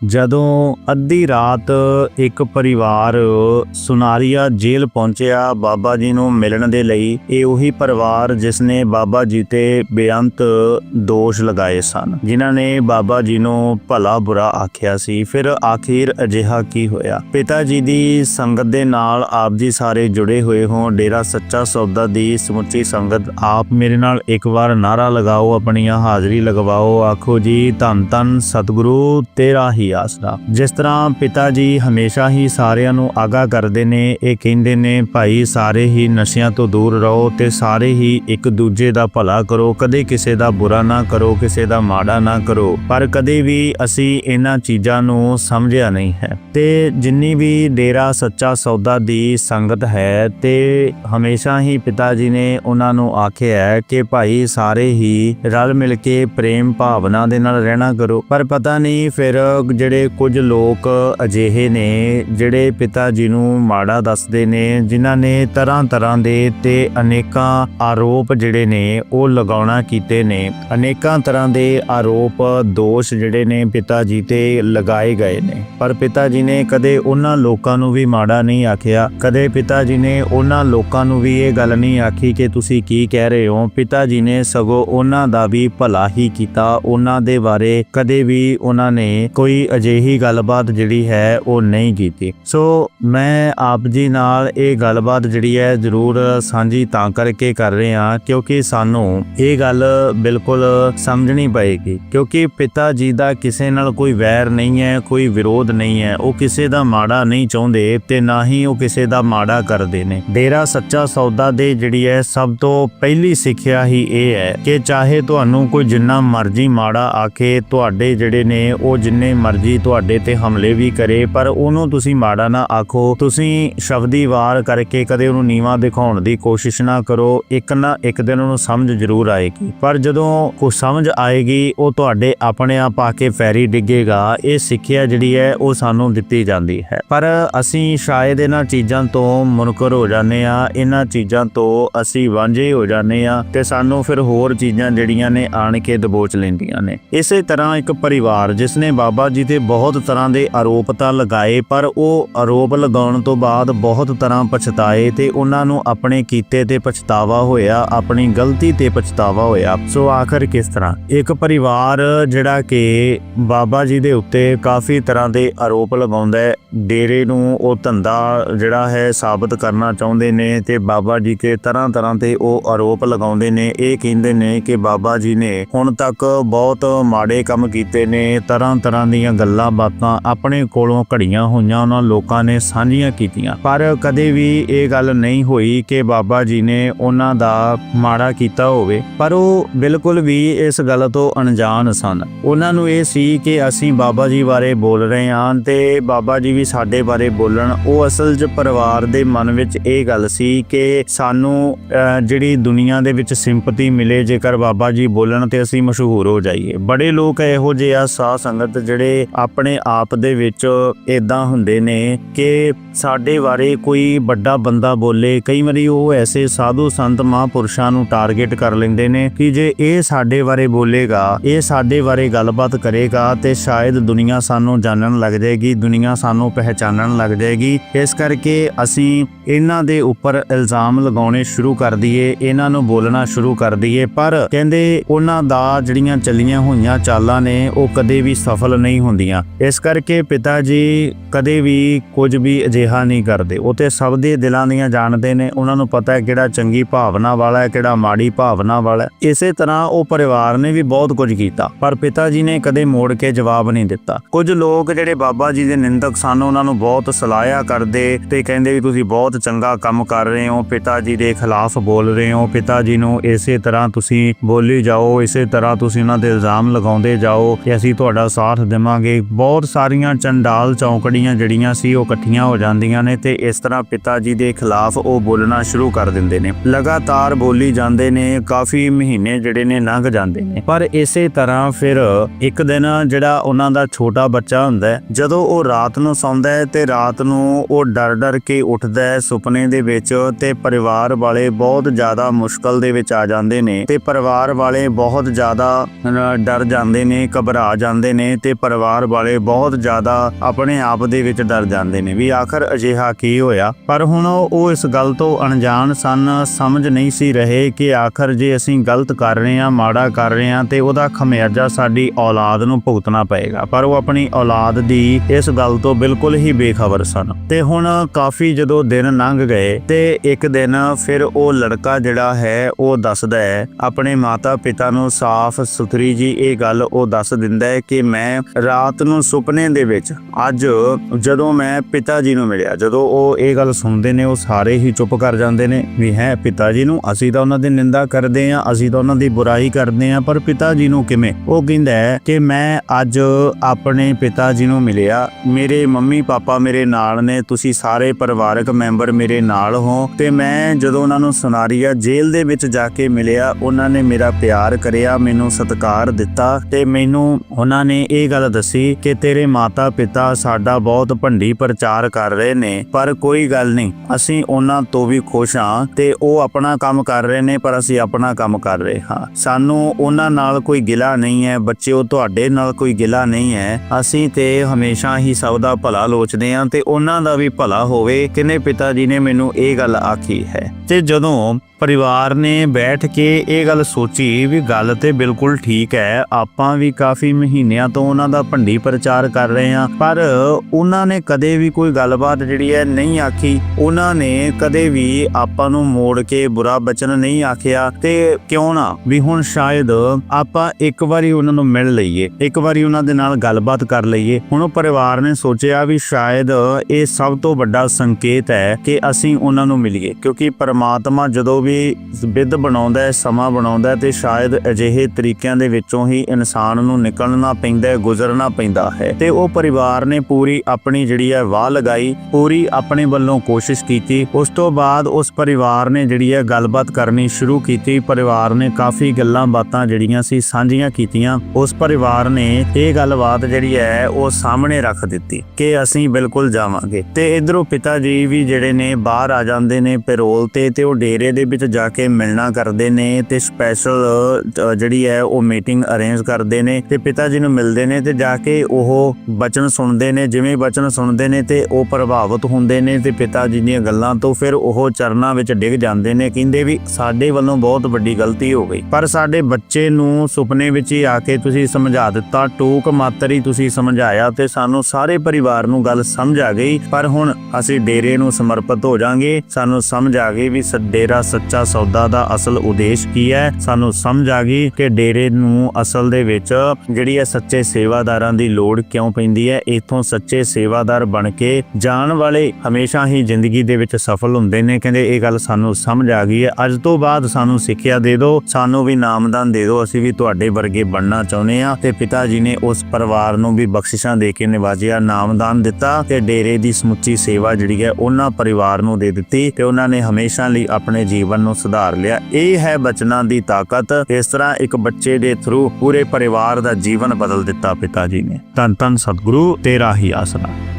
ਜਦੋਂ ਅੱਧੀ ਰਾਤ ਇੱਕ ਪਰਿਵਾਰ ਸੁਨਾਰੀਆ ਜੇਲ੍ਹ ਪਹੁੰਚਿਆ ਬਾਬਾ ਜੀ ਨੂੰ ਮਿਲਣ ਦੇ ਲਈ, ਇਹ ਉਹੀ ਪਰਿਵਾਰ ਜਿਸ ਨੇ ਬਾਬਾ ਜੀ ਤੇ ਬੇਅੰਤ ਦੋਸ਼ ਲਗਾਏ ਸਨ, ਜਿਨ੍ਹਾਂ ਨੇ ਬਾਬਾ ਜੀ ਨੂੰ ਭਲਾ ਬੁਰਾ ਆਖਿਆ ਸੀ। ਫਿਰ ਆਖਿਰ ਅਜਿਹਾ ਕੀ ਹੋਇਆ? ਪਿਤਾ ਜੀ ਦੀ ਸੰਗਤ ਦੇ ਨਾਲ ਆਪ ਜੀ ਸਾਰੇ ਜੁੜੇ ਹੋਏ ਹੋ, ਡੇਰਾ ਸੱਚਾ ਸੌਦਾ ਦੀ ਸਮੁੱਚੀ ਸੰਗਤ ਆਪ ਮੇਰੇ ਨਾਲ ਇੱਕ ਵਾਰ ਨਾਰਾ ਲਗਾਓ, ਆਪਣੀਆਂ ਹਾਜ਼ਰੀ ਲਗਵਾਓ, ਆਖੋ ਜੀ ਧੰਨ ਧੰਨ ਸਤਿਗੁਰੂ ਤੇਰਾ ਹੀ ਆਸਰਾ ਜਿਸ ਤਰ੍ਹਾਂ ਪਿਤਾ ਜੀ ਹਮੇਸ਼ਾ ਹੀ ਸਾਰਿਆਂ ਨੂੰ ਆਗਾਹ ਕਰਦੇ ਨੇ, ਇਹ ਕਹਿੰਦੇ ਨੇ, ਭਾਈ, ਸਾਰੇ ਹੀ ਨਸ਼ਿਆਂ ਤੋਂ ਦੂਰ ਰਹੋ ਤੇ ਸਾਰੇ ਹੀ ਇੱਕ ਦੂਜੇ ਦਾ ਭਲਾ ਕਰੋ। ਕਦੇ ਕਿਸੇ ਦਾ ਬੁਰਾ ਨਾ ਕਰੋ, ਕਿਸੇ ਦਾ ਮਾੜਾ ਨਾ ਕਰੋ। ਪਰ ਕਦੇ ਵੀ ਅਸੀਂ ਇਹਨਾਂ ਚੀਜ਼ਾਂ ਨੂੰ ਸਮਝਿਆ ਨਹੀਂ ਹੈ। ਤੇ ਜਿੰਨੀ ਵੀ ਡੇਰਾ ਸੱਚਾ ਸੌਦਾ ਦੀ ਸੰਗਤ ਹੈ ਤੇ ਹਮੇਸ਼ਾ ਹੀ ਪਿਤਾ ਜੀ ਨੇ ਉਹਨਾਂ ਨੂੰ ਆਖਿਆ ਹੈ ਕਿ, ਭਾਈ, ਸਾਰੇ ਹੀ ਰਲ ਮਿਲ ਕੇ ਪ੍ਰੇਮ ਭਾਵਨਾ ਦੇ ਨਾਲ ਰਹਿਣਾ ਕਰੋ। ਪਰ ਪਤਾ ਨਹੀਂ ਫਿਰ ਜਿਹੜੇ ਕੁਝ ਲੋਕ ਅਜਿਹੇ ਨੇ, ਜਿਹੜੇ ਪਿਤਾ ਜੀ ਨੂੰ ਮਾੜਾ ਦੱਸਦੇ ਨੇ, ਜਿਨ੍ਹਾਂ ਨੇ ਤਰ੍ਹਾਂ ਤਰ੍ਹਾਂ ਦੇ ਤੇ ਅਨੇਕਾਂ ਆਰੋਪ ਜਿਹੜੇ ਨੇ, ਉਹ ਲਗਾਉਣਾ ਕੀਤੇ ਨੇ। ਅਨੇਕਾਂ ਤਰ੍ਹਾਂ ਦੇ ਆਰੋਪ, ਦੋਸ਼ ਜਿਹੜੇ ਨੇ ਪਿਤਾ ਜੀ ਤੇ ਲਗਾਏ ਗਏ ਨੇ। ਪਰ ਪਿਤਾ ਜੀ ਨੇ ਕਦੇ ਉਹਨਾਂ ਲੋਕਾਂ ਨੂੰ ਵੀ ਮਾੜਾ ਨਹੀਂ ਆਖਿਆ। ਕਦੇ ਪਿਤਾ ਜੀ ਨੇ ਉਹਨਾਂ ਲੋਕਾਂ ਨੂੰ ਵੀ ਇਹ ਗੱਲ ਨਹੀਂ ਆਖੀ ਕਿ ਤੁਸੀਂ ਕੀ ਕਹਿ ਰਹੇ ਹੋ। ਪਿਤਾ ਜੀ ਨੇ ਸਗੋਂ ਉਹਨਾਂ ਦਾ ਵੀ ਭਲਾ ਹੀ ਕੀਤਾ। ਉਹਨਾਂ ਦੇ ਬਾਰੇ ਕਦੇ ਵੀ ਉਹਨਾਂ ਨੇ ਕੋਈ ਅਜਿਹੀ ਗੱਲਬਾਤ ਜਿਹੜੀ ਹੈ ਉਹ ਨਹੀਂ ਕੀਤੀ। ਸੋ ਮੈਂ ਆਪ ਜੀ ਨਾਲ ਇਹ ਗੱਲਬਾਤ ਜਿਹੜੀ ਹੈ ਜ਼ਰੂਰ ਸਾਂਝੀ ਤਾਂ ਕਰਕੇ ਕਰ ਰਹੇ ਹਾਂ, ਕਿਉਂਕਿ ਸਾਨੂੰ ਇਹ ਗੱਲ ਬਿਲਕੁਲ ਸਮਝਣੀ ਪਏਗੀ। ਕਿਉਂਕਿ ਪਿਤਾ ਜੀ ਦਾ ਕਿਸੇ ਨਾਲ ਕੋਈ ਵੈਰ ਨਹੀਂ ਹੈ, ਕੋਈ ਵਿਰੋਧ ਨਹੀਂ ਹੈ। ਉਹ ਕਿਸੇ ਦਾ ਮਾੜਾ ਨਹੀਂ ਚਾਹੁੰਦੇ ਤੇ ਨਾ ਹੀ ਉਹ ਕਿਸੇ ਦਾ ਮਾੜਾ ਕਰਦੇ ਨੇ। ਡੇਰਾ ਸੱਚਾ ਸੌਦਾ ਦੇ ਜਿਹੜੀ ਹੈ ਸਭ ਤੋਂ ਪਹਿਲੀ ਸਿੱਖਿਆ ਹੀ ਇਹ ਹੈ ਕਿ ਚਾਹੇ ਤੁਹਾਨੂੰ ਕੋਈ ਜਿੰਨਾ ਮਰਜ਼ੀ ਮਾੜਾ ਆਖੇ, ਤੁਹਾਡੇ ਜਿਹੜੇ ਨੇ ਉਹ ਜਿੰਨੇ ਮਰਜ਼ੀ ਤੁਹਾਡੇ ਤੇ ਹਮਲੇ ਵੀ ਕਰੇ, ਪਰ ਉਹਨੂੰ ਤੁਸੀਂ ਮਾੜਾ ਨਾ ਆਖੋ। ਤੁਸੀਂ ਸ਼ਬਦੀ ਵਾਰ ਕਰਕੇ ਕਦੇ ਉਹਨੂੰ ਨੀਵਾ ਦਿਖਾਉਣ ਦੀ ਕੋਸ਼ਿਸ਼ ਨਾ ਕਰੋ। ਇੱਕ ਨਾ ਇੱਕ ਦਿਨ ਉਹਨੂੰ ਸਮਝ ਜ਼ਰੂਰ ਆਏਗੀ। ਪਰ ਜਦੋਂ ਕੋ ਸਮਝ ਆਏਗੀ, ਉਹ ਤੁਹਾਡੇ ਆਪਣੇ ਆਪ ਆ ਕੇ ਫੈਰੀ ਡਿੱਗੇਗਾ। ਇਹ ਸਿੱਖਿਆ ਜਿਹੜੀ ਹੈ, ਉਹ ਸਾਨੂੰ ਦਿੱਤੀ ਜਾਂਦੀ ਹੈ। ਪਰ ਅਸੀਂ ਸ਼ਾਇਦ ਇਹਨਾਂ ਚੀਜ਼ਾਂ ਤੋਂ ਮੁਨਕਰ ਹੋ ਜਾਂਦੇ ਆ ਇਹਨਾਂ ਚੀਜ਼ਾਂ ਤੋਂ ਅਸੀਂ ਵਾਂਝੇ ਹੋ ਜਾਂਦੇ ਆ ਤੇ ਸਾਨੂੰ ਫਿਰ ਹੋਰ ਚੀਜ਼ਾਂ ਜਿਹੜੀਆਂ ਨੇ ਆਣ ਕੇ ਦਬੋਚ ਲੈਂਦੀਆਂ ਨੇ। ਇਸੇ ਤਰ੍ਹਾਂ ਇੱਕ ਪਰਿਵਾਰ, ਜਿਸ ਨੇ ਬਾਬਾ ਜੀ ਤੇ ਬਹੁਤ ਤਰ੍ਹਾਂ ਦੇ ਆਰੋਪ ਤਾਂ ਲਗਾਏ, ਪਰ ਉਹ ਆਰੋਪ ਲਗਾਉਣ ਤੋਂ ਬਾਅਦ ਬਹੁਤ ਤਰ੍ਹਾਂ ਪਛਤਾਏ ਤੇ ਉਹਨਾਂ ਨੂੰ ਆਪਣੇ ਕੀਤੇ ਤੇ ਪਛਤਾਵਾ ਹੋਇਆ, ਆਪਣੀ ਗਲਤੀ ਤੇ ਪਛਤਾਵਾ ਹੋਇਆ। ਸੋ ਆਖਰ ਕਿਸ ਤਰ੍ਹਾਂ? ਇੱਕ ਪਰਿਵਾਰ ਜਿਹੜਾ ਕਿ ਬਾਬਾ ਜੀ ਦੇ ਉੱਤੇ ਕਾਫੀ ਤਰ੍ਹਾਂ ਦੇ ਆਰੋਪ ਲਗਾਉਂਦਾ ਹੈ, ਡੇਰੇ ਨੂੰ ਉਹ ਧੰਦਾ ਜਿਹੜਾ ਹੈ ਸਾਬਤ ਕਰਨਾ ਚਾਹੁੰਦੇ ਨੇ ਤੇ ਬਾਬਾ ਜੀ ਕੇ ਤਰ੍ਹਾਂ ਤਰ੍ਹਾਂ ਤੇ ਉਹ ਆਰੋਪ ਲਗਾਉਂਦੇ ਨੇ। ਇਹ ਕਹਿੰਦੇ ਨੇ ਕਿ ਬਾਬਾ ਜੀ ਨੇ ਹੁਣ ਤੱਕ ਬਹੁਤ ਮਾੜੇ ਕੰਮ ਕੀਤੇ ਨੇ, ਤਰ੍ਹਾਂ ਤਰ੍ਹਾਂ ਦੀਆਂ ਗੱਲਾਂ ਬਾਤਾਂ ਆਪਣੇ ਕੋਲੋਂ ਘੜੀਆਂ ਹੋਈਆਂ, ਉਹਨਾਂ ਲੋਕਾਂ ਨੇ ਸਾਂਝੀਆਂ ਕੀਤੀਆਂ। ਪਰ ਕਦੇ ਵੀ ਇਹ ਗੱਲ ਨਹੀਂ ਹੋਈ ਕਿ ਬਾਬਾ ਜੀ ਨੇ ਉਹਨਾਂ ਦਾ ਮਾੜਾ ਕੀਤਾ ਹੋਵੇ। ਪਰ ਉਹ ਬਿਲਕੁਲ ਵੀ ਇਸ ਗੱਲ ਤੋਂ ਅਣਜਾਣ ਸਨ। ਉਹਨਾਂ ਨੂੰ ਇਹ ਸੀ ਕਿ ਅਸੀਂ ਬਾਬਾ ਜੀ ਬਾਰੇ ਬੋਲ ਰਹੇ ਹਾਂ ਤੇ ਬਾਬਾ ਜੀ ਵੀ ਸਾਡੇ ਬਾਰੇ ਬੋਲਣ। ਉਹ ਅਸਲ 'ਚ ਪਰਿਵਾਰ ਦੇ ਮਨ ਵਿੱਚ ਇਹ ਗੱਲ ਸੀ ਕਿ ਸਾਨੂੰ ਜਿਹੜੀ ਦੁਨੀਆ ਦੇ ਵਿੱਚ ਸਿੰਪਤੀ ਮਿਲੇ, ਜੇਕਰ ਬਾਬਾ ਜੀ ਬੋਲਣ ਤੇ ਅਸੀਂ ਮਸ਼ਹੂਰ ਹੋ ਜਾਈਏ। ਬੜੇ ਲੋਕ ਇਹੋ ਜਿਹੇ ਆ, ਸਾਧ ਸੰਗਤ ਜਿਹੜੇ ਆਪਣੇ ਆਪ ਦੇ ਵਿੱਚ ਇਦਾਂ ਹੁੰਦੇ ਨੇ ਕਿ ਸਾਡੇ ਬਾਰੇ ਕੋਈ ਵੱਡਾ ਬੰਦਾ ਬੋਲੇ। ਕਈ ਵਾਰੀ ਉਹ ਐਸੇ ਸਾਧੂ ਸੰਤ ਮਹਾਂਪੁਰਸ਼ਾਂ ਨੂੰ ਟਾਰਗੇਟ ਕਰ ਲੈਂਦੇ ਨੇ ਕਿ ਜੇ ਇਹ ਸਾਡੇ ਬਾਰੇ ਬੋਲੇਗਾ, ਇਹ ਸਾਡੇ ਬਾਰੇ ਗੱਲਬਾਤ ਕਰੇਗਾ ਤੇ ਸ਼ਾਇਦ ਦੁਨੀਆ ਸਾਨੂੰ ਜਾਣਨ ਲੱਗ ਜਾਏਗੀ, ਦੁਨੀਆ ਸਾਨੂੰ ਪਹਿਚਾਨਣ ਲੱਗ ਜਾਏਗੀ। ਇਸ ਕਰਕੇ ਅਸੀਂ ਇਹਨਾਂ ਦੇ ਉੱਪਰ ਇਲਜ਼ਾਮ ਲਗਾਉਣੇ ਸ਼ੁਰੂ ਕਰ ਦਈਏ, ਇਹਨਾਂ ਨੂੰ ਬੋਲਣਾ ਸ਼ੁਰੂ ਕਰ ਦਈਏ। ਪਰ ਕਹਿੰਦੇ ਉਹਨਾਂ ਦਾ ਜਿਹੜੀਆਂ ਚੱਲੀਆਂ ਹੋਈਆਂ ਚਾਲਾਂ ਨੇ, ਉਹ ਕਦੇ ਵੀ ਸਫਲ ਨਹੀਂ ਹੁੰਦੀਆਂ। ਇਸ ਕਰਕੇ ਪਿਤਾ ਜੀ ਕਦੇ ਵੀ ਕੁਝ ਵੀ ਅਜਿਹਾ ਨਹੀਂ ਕਰਦੇ। ਉਹ ਤੇ ਸਭ ਦੇ ਦਿਲਾਂ ਦੀਆਂ ਜਾਣਦੇ ਨੇ। ਉਹਨਾਂ ਨੂੰ ਪਤਾ ਹੈ ਕਿਹੜਾ ਚੰਗੀ ਭਾਵਨਾ ਵਾਲਾ ਹੈ, ਕਿਹੜਾ ਮਾੜੀ ਭਾਵਨਾ ਵਾਲਾ ਹੈ। ਇਸੇ ਤਰ੍ਹਾਂ ਉਹ ਪਰਿਵਾਰ ਨੇ ਵੀ ਬਹੁਤ ਕੁਝ ਕੀਤਾ। ਪਰ ਪਿਤਾ ਜੀ ਨੇ ਕਦੇ ਮੋੜ ਕੇ ਜਵਾਬ ਨਹੀਂ ਦਿੱਤਾ। ਕੁਝ ਲੋਕ ਜਿਹੜੇ ਬਾਬਾ ਜੀ ਦੇ ਨਿੰਦਕ ਸਨ, ਉਹਨਾਂ ਨੂੰ ਬਹੁਤ ਸਲਾਹਿਆ ਕਰਦੇ ਤੇ ਕਹਿੰਦੇ ਵੀ ਤੁਸੀਂ ਬਹੁਤ ਚੰਗਾ ਕੰਮ ਕਰ ਰਹੇ ਹੋ, ਪਿਤਾ ਜੀ ਦੇ ਖਿਲਾਫ ਬੋਲ ਰਹੇ ਹੋ। ਪਿਤਾ ਜੀ ਨੂੰ ਇਸੇ ਤਰ੍ਹਾਂ ਤੁਸੀਂ ਬੋਲੀ ਜਾਓ, ਇਸੇ ਤਰ੍ਹਾਂ ਤੁਸੀਂ ਉਹਨਾਂ ਦੇ ਇਲਜ਼ਾਮ ਲਗਾਉਂਦੇ ਜਾਓ ਕਿ ਅਸੀਂ ਤੁਹਾਡਾ ਸਾਥ ਦੇਵਾਂਗੇ ਬਹੁਤ ਸਾਰੀਆਂ ਚੰਡਾਲ ਚੌਂਕੜੀਆਂ ਜਿਹੜੀਆਂ ਸੀ ਉਹ ਇਕੱਠੀਆਂ ਹੋ ਜਾਂਦੀਆਂ ਨੇ ਤੇ ਇਸ ਤਰ੍ਹਾਂ ਪਿਤਾ ਜੀ ਦੇ ਖਿਲਾਫ ਉਹ ਬੋਲਣਾ ਸ਼ੁਰੂ ਕਰ ਦਿੰਦੇ ਨੇ। ਲਗਾਤਾਰ ਬੋਲੀ ਜਾਂਦੇ ਨੇ ਕਾਫੀ ਮਹੀਨੇ ਜਿਹੜੇ ਨੇ ਲੰਘ ਜਾਂਦੇ ਨੇ। ਪਰ ਇਸੇ ਤਰ੍ਹਾਂ ਫਿਰ ਇੱਕ ਦਿਨ ਜਿਹੜਾ ਉਹਨਾਂ ਦਾ ਛੋਟਾ ਬੱਚਾ ਹੁੰਦਾ ਹੈ ਜਦੋਂ ਉਹ ਰਾਤ ਨੂੰ ਸੌਂਦਾ ਹੈ ਤੇ ਰਾਤ ਨੂੰ ਉਹ ਡਰ ਡਰ ਕੇ ਉੱਠਦਾ ਹੈ ਸੁਪਨੇ ਦੇ ਵਿੱਚ ਤੇ ਪਰਿਵਾਰ ਵਾਲੇ ਬਹੁਤ ਜ਼ਿਆਦਾ ਮੁਸ਼ਕਲ ਦੇ ਵਿੱਚ ਆ ਜਾਂਦੇ ਨੇ ਤੇ ਪਰਿਵਾਰ ਵਾਲੇ ਬਹੁਤ ਜ਼ਿਆਦਾ ਅ, ਡਰ ਜਾਂਦੇ ਨੇ ਘਬਰਾ ਜਾਂਦੇ ਨੇ ਤੇ ਪਰਿਵਾਰ ਪਰਿਵਾਰ ਵਾਲੇ ਬਹੁਤ ਜ਼ਿਆਦਾ ਆਪਣੇ ਆਪ ਦੇ ਵਿੱਚ ਡਰ ਜਾਂਦੇ ਨੇ ਵੀ ਆਖਰ ਅਜਿਹਾ ਕੀ ਹੋਇਆ? ਪਰ ਹੁਣ ਉਹ ਇਸ ਗੱਲ ਤੋਂ ਅਣਜਾਣ ਸਨ, ਸਮਝ ਨਹੀਂ ਸੀ ਰਹੇ ਕਿ ਆਖਰ ਜੇ ਅਸੀਂ ਗਲਤ ਕਰ ਰਹੇ ਹਾਂ, ਮਾੜਾ ਕਰ ਰਹੇ ਹਾਂ, ਤੇ ਉਹਦਾ ਖਮਿਆਜਾ ਸਾਡੀ ਔਲਾਦ ਨੂੰ ਭੁਗਤਣਾ ਪਏਗਾ। ਪਰ ਉਹ ਆਪਣੀ ਔਲਾਦ ਦੀ ਇਸ ਗੱਲ ਤੋਂ ਬਿਲਕੁਲ ਹੀ ਬੇਖਬਰ ਸਨ। ਤੇ ਹੁਣ ਕਾਫੀ ਜਦੋਂ ਦਿਨ ਲੰਘ ਗਏ ਤੇ ਇੱਕ ਦਿਨ ਫਿਰ ਉਹ ਲੜਕਾ ਜਿਹੜਾ ਹੈ, ਉਹ ਦੱਸਦਾ ਹੈ, ਆਪਣੇ ਮਾਤਾ ਪਿਤਾ ਨੂੰ ਸਾਫ਼ ਸੁਥਰੀ ਜੀ ਇਹ ਗੱਲ ਉਹ ਦੱਸ ਦਿੰਦਾ ਹੈ ਕਿ ਮੈਂ ਰਾਤ ਨੂੰ ਸੁਪਨੇ ਦੇ ਵਿੱਚ ਅੱਜ ਜਦੋਂ ਮੈਂ ਪਿਤਾ ਜੀ ਨੂੰ ਮਿਲਿਆ, ਜਦੋਂ ਉਹ ਇਹ ਗੱਲ ਸੁਣਦੇ ਨੇ, ਉਹ ਸਾਰੇ ਹੀ ਚੁੱਪ ਕਰ ਜਾਂਦੇ ਨੇ ਵੀ ਹੈ ਪਿਤਾ ਜੀ ਨੂੰ, ਅਸੀਂ ਤਾਂ ਉਹਨਾਂ ਦੀ ਨਿੰਦਾ ਕਰਦੇ ਆਂ ਅਸੀਂ ਤਾਂ ਉਹਨਾਂ ਦੀ ਬੁਰਾਈ ਕਰਦੇ ਆਂ ਪਰ ਪਿਤਾ ਜੀ ਨੂੰ ਕਿਵੇਂ? ਉਹ ਕਹਿੰਦਾ ਹੈ ਕਿ ਮੈਂ ਅੱਜ ਆਪਣੇ ਪਿਤਾ ਜੀ ਨੂੰ ਮਿਲਿਆ, ਮੇਰੇ ਮੰਮੀ ਪਾਪਾ ਮੇਰੇ ਨਾਲ ਨੇ, ਤੁਸੀਂ ਸਾਰੇ ਪਰਿਵਾਰਕ ਮੈਂਬਰ ਮੇਰੇ ਨਾਲ ਹੋ, ਤੇ ਮੈਂ ਜਦੋਂ ਉਹਨਾਂ ਨੂੰ ਸੁਨਾਰੀਆ ਜੇਲ੍ਹ ਦੇ ਵਿੱਚ ਜਾ ਕੇ ਮਿਲਿਆ, ਉਹਨਾਂ ਨੇ ਮੇਰਾ ਪਿਆਰ ਕਰਿਆ, ਮੈਨੂੰ ਸਤਿਕਾਰ ਦਿੱਤਾ, ਤੇ ਮੈਨੂੰ ਉਹਨਾਂ ਨੇ ਇਹ ਗੱਲ ਦੱਸੀ ਕਿ ਤੇਰੇ ਮਾਤਾ ਪਿਤਾ ਸਾਡਾ ਬਹੁਤ ਭੰਡੀ ਪ੍ਰਚਾਰ ਕਰ ਰਹੇ ਨੇ, ਪਰ ਕੋਈ ਗੱਲ ਨਹੀਂ। ਅਸੀਂ ਉਹਨਾਂ ਤੋਂ ਵੀ ਖੁਸ਼ ਹਾਂ ਤੇ ਉਹ ਆਪਣਾ ਕੰਮ ਕਰ ਰਹੇ ਨੇ, ਪਰ ਅਸੀਂ ਆਪਣਾ ਕੰਮ ਕਰ ਰਹੇ ਹਾਂ। ਸਾਨੂੰ ਉਹਨਾਂ ਨਾਲ ਕੋਈ ਗਿਲਾ ਨਹੀਂ ਹੈ, ਬੱਚਿਓ ਤੁਹਾਡੇ ਨਾਲ ਕੋਈ ਗਿਲਾ ਨਹੀਂ ਹੈ। ਅਸੀਂ ਤੇ ਹਮੇਸ਼ਾ ਹੀ ਸਭ ਦਾ ਭਲਾ ਲੋਚਦੇ ਹਾਂ ਤੇ ਉਹਨਾਂ ਦਾ ਵੀ ਭਲਾ ਹੋਵੇ। ਕਿਨੇ ਪਿਤਾ ਜੀ ਨੇ ਮੈਨੂੰ ਇਹ ਗੱਲ ਆਖੀ ਹੈ। ਤੇ ਜਦੋਂ ਪਰਿਵਾਰ ਨੇ ਬੈਠ ਕੇ ਇਹ ਗੱਲ ਸੋਚੀ ਵੀ ਗੱਲ ਤੇ ਬਿਲਕੁਲ ਠੀਕ ਹੈ, ਆਪਾਂ ਵੀ ਕਾਫੀ ਮਹੀਨਿਆਂ ਤੋਂ ਉਹਨਾਂ ਦਾ ਭੰਡੀ ਪ੍ਰਚਾਰ ਕਰ ਰਹੇ ਹਾਂ, ਪਰ ਉਹਨਾਂ ਨੇ ਕਦੇ ਵੀ ਕੋਈ ਗੱਲਬਾਤ ਜਿਹੜੀ ਹੈ ਨਹੀਂ ਆਖੀ। ਉਹਨਾਂ ਨੇ ਕਦੇ ਵੀ ਆਪਾਂ ਨੂੰ ਮੋੜ ਕੇ ਬੁਰਾ ਬਚਨ ਨਹੀਂ ਆਖਿਆ ਤੇ ਕਿਉਂ ਨਾ? ਵੀ ਹੁਣ ਸ਼ਾਇਦ ਆਪਾਂ ਇੱਕ ਵਾਰੀ ਉਹਨਾਂ ਨੂੰ ਮਿਲ ਲਈਏ, ਇੱਕ ਵਾਰੀ ਉਹਨਾਂ ਦੇ ਨਾਲ ਗੱਲਬਾਤ ਕਰ ਲਈਏ। ਹੁਣ ਉਹ ਪਰਿਵਾਰ ਨੇ ਸੋਚਿਆ ਵੀ ਸ਼ਾਇਦ ਇਹ ਸਭ ਤੋਂ ਵੱਡਾ ਸੰਕੇਤ ਹੈ ਕਿ ਅਸੀਂ ਉਹਨਾਂ ਨੂੰ ਮਿਲੀਏ, ਕਿਉਂਕਿ ਪਰਮਾਤਮਾ ਜਦੋਂ ਵੀ ਵਿਧ ਬਣਾਉਂਦਾ ਹੈ, ਸਮਾਂ ਬਣਾਉਂਦਾ ਹੈ ਤੇ ਸ਼ਾਇਦ ਅਜਿਹੇ ਤਰੀਕਿਆਂ ਦੇ ਵਿੱਚੋਂ ਹੀ ਇਨਸਾਨ ਨੂੰ ਨਿਕਲਣਾ ਪੈਂਦਾ ਹੈ, ਗੁਜ਼ਰਨਾ ਪੈਂਦਾ ਹੈ। ਤੇ ਉਹ ਪਰਿਵਾਰ ਨੇ ਪੂਰੀ ਆਪਣੀ ਜਿਹੜੀ ਹੈ ਵਾਹ ਲਗਾਈ, ਪੂਰੀ ਆਪਣੇ ਵੱਲੋਂ ਕੋਸ਼ਿਸ਼ ਕੀਤੀ। ਉਸ ਤੋਂ ਬਾਅਦ ਉਸ ਪਰਿਵਾਰ ਨੇ ਜਿਹੜੀ ਹੈ ਗੱਲਬਾਤ ਕਰਨੀ ਸ਼ੁਰੂ ਕੀਤੀ। ਪਰਿਵਾਰ ਨੇ ਕਾਫੀ ਗੱਲਾਂ ਬਾਤਾਂ ਜਿਹੜੀਆਂ ਸੀ, ਸਾਂਝੀਆਂ ਕੀਤੀਆਂ। ਉਸ ਪਰਿਵਾਰ ਨੇ ਇਹ ਗੱਲਬਾਤ ਜਿਹੜੀ ਹੈ, ਉਹ ਸਾਹਮਣੇ ਰੱਖ ਦਿੱਤੀ ਕਿ ਅਸੀਂ ਬਿਲਕੁਲ ਜਾਵਾਂਗੇ। ਤੇ ਇਧਰੋਂ ਪਿਤਾ ਜੀ ਵੀ ਜਿਹੜੇ ਨੇ, ਬਾਹਰ ਆ ਜਾਂਦੇ ਨੇ, ਪੈਰੋਲ ਤੇ ਤੇ ਉਹ ਡੇਰੇ ਦੇ ਵਿੱਚ ਜਾ ਕੇ ਮਿਲਣਾ ਕਰਦੇ ਨੇ ਤੇ ਸਪੈਸ਼ਲ ਜਿਹੜੀ ਹੈ ਉਹ ਮੀਟਿੰਗ ਅਰੇਂਜ ਕਰਦੇ ਨੇ ਤੇ ਪਿਤਾ ਜੀ ਨੂੰ ਮਿਲਦੇ ਨੇ ਤੇ ਜਾ ਕੇ ਉਹ ਬਚਨ ਸੁਣਦੇ ਨੇ, ਜਿਵੇਂ ਬਚਨ ਸੁਣਦੇ ਨੇ ਤੇ ਉਹ ਪ੍ਰਭਾਵਿਤ ਹੁੰਦੇ ਨੇ ਤੇ ਪਿਤਾ ਜੀ ਦੀਆਂ ਗੱਲਾਂ ਤੋਂ ਫਿਰ ਉਹ ਚਰਨਾਂ ਵਿੱਚ ਡਿੱਗ ਜਾਂਦੇ ਨੇ, ਕਹਿੰਦੇ ਵੀ ਸਾਡੇ ਵੱਲੋਂ ਬਹੁਤ ਵੱਡੀ ਗਲਤੀ ਹੋ ਗਈ। ਪਰ ਸਾਡੇ ਬੱਚੇ ਨੂੰ ਸੁਪਨੇ ਵਿੱਚ ਹੀ ਆ ਕੇ ਤੁਸੀਂ ਸਮਝਾ ਦਿੱਤਾ, ਟੂਕ ਮਾਤਰ ਹੀ ਤੁਸੀਂ ਸਮਝਾਇਆ ਤੇ ਸਾਨੂੰ ਸਾਰੇ ਪਰਿਵਾਰ ਨੂੰ ਗੱਲ ਸਮਝ ਆ ਗਈ। ਪਰ ਹੁਣ ਅਸੀਂ ਡੇਰੇ ਨੂੰ ਸਮਰਪਿਤ ਹੋ ਜਾਾਂਗੇ, ਸਾਨੂੰ ਸਮਝ ਆ ਗਈ ਵੀ ਸ- ਡੇਰਾ ਸੱਚਾ ਸੌਦਾ ਦਾ ਅਸਲ ਉਦੇਸ਼ ਕੀ ਹੈ? ਸਾਨੂੰ ਸਮਝ ਆ ਗਈ ਕਿ ਡੇਰੇ ਨੂੰ ਅਸਲ ਦੇ ਵਿੱਚ ਜਿਹੜੀ ਹੈ ਸੱਚੇ ਸੇਵਾਦਾਰਾਂ ਦੀ ਲੋੜ ਕਿਉਂ ਪੈਂਦੀ ਹੈ? ਇਥੋਂ ਸੱਚੇ ਸੇਵਾਦਾਰ ਬਣ ਕੇ ਜਾਣ ਵਾਲੇ ਹਮੇਸ਼ਾ ਹੀ ਜ਼ਿੰਦਗੀ ਦੇ ਵਿੱਚ ਸਫਲ ਹੁੰਦੇ ਨੇ। ਕਹਿੰਦੇ ਇਹ ਗੱਲ ਸਾਨੂੰ ਸਮਝ ਆ ਗਈ ਹੈ। ਅੱਜ ਤੋਂ ਬਾਅਦ ਸਾਨੂੰ ਸਿੱਖਿਆ ਦੇ ਦਿਓ, ਸਾਨੂੰ ਵੀ ਨਾਮਦਾਨ ਦੇ ਦਿਓ। ਅਸੀਂ ਵੀ ਤੁਹਾਡੇ ਵਰਗੇ ਬਣਨਾ ਚਾਹੁੰਦੇ ਆ ਤੇ ਪਿਤਾ ਜੀ ਨੇ ਉਸ ਪਰਿਵਾਰ ਨੂੰ ਵੀ ਬਖਸ਼ਿਸ਼ਾਂ ਦੇ ਕੇ ਨਿਵਾਜਿਆ, ਨਾਮਦਾਨ ਦਿੱਤਾ ਤੇ ਡੇਰੇ ਦੀ ਸਮੁੱਚੀ ਸੇਵਾ ਜਿਹੜੀ ਹੈ ਉਹਨਾਂ ਪਰਿਵਾਰ ਨੂੰ ਦੇ ਦਿੱਤੀ ਤੇ ਉਹਨਾਂ ਨੇ ਹਮੇਸ਼ਾ ਲਈ ਆਪਣੇ ਜੀਵਨ ਨੂੰ ਸੁਧਾਰ ਲਿਆ। ਇਹ ਹੈ ਬਚਨਾਂ ਦੀ ਤਾਕਤ। ਇਸ ਤਰ੍ਹਾਂ ਇੱਕ ਬੱਚੇ ਦੇ ਥਰੂ ਪੂਰੇ ਪਰਿਵਾਰ ਦਾ ਜੀਵਨ ਬਦਲ ਦਿੱਤਾ ਪਿਤਾ ਜੀ ਨੇ। ਧੰਨ ਧੰਨ ਸਤਿਗੁਰੂ, ਤੇਰਾ ਹੀ ਆਸਰਾ।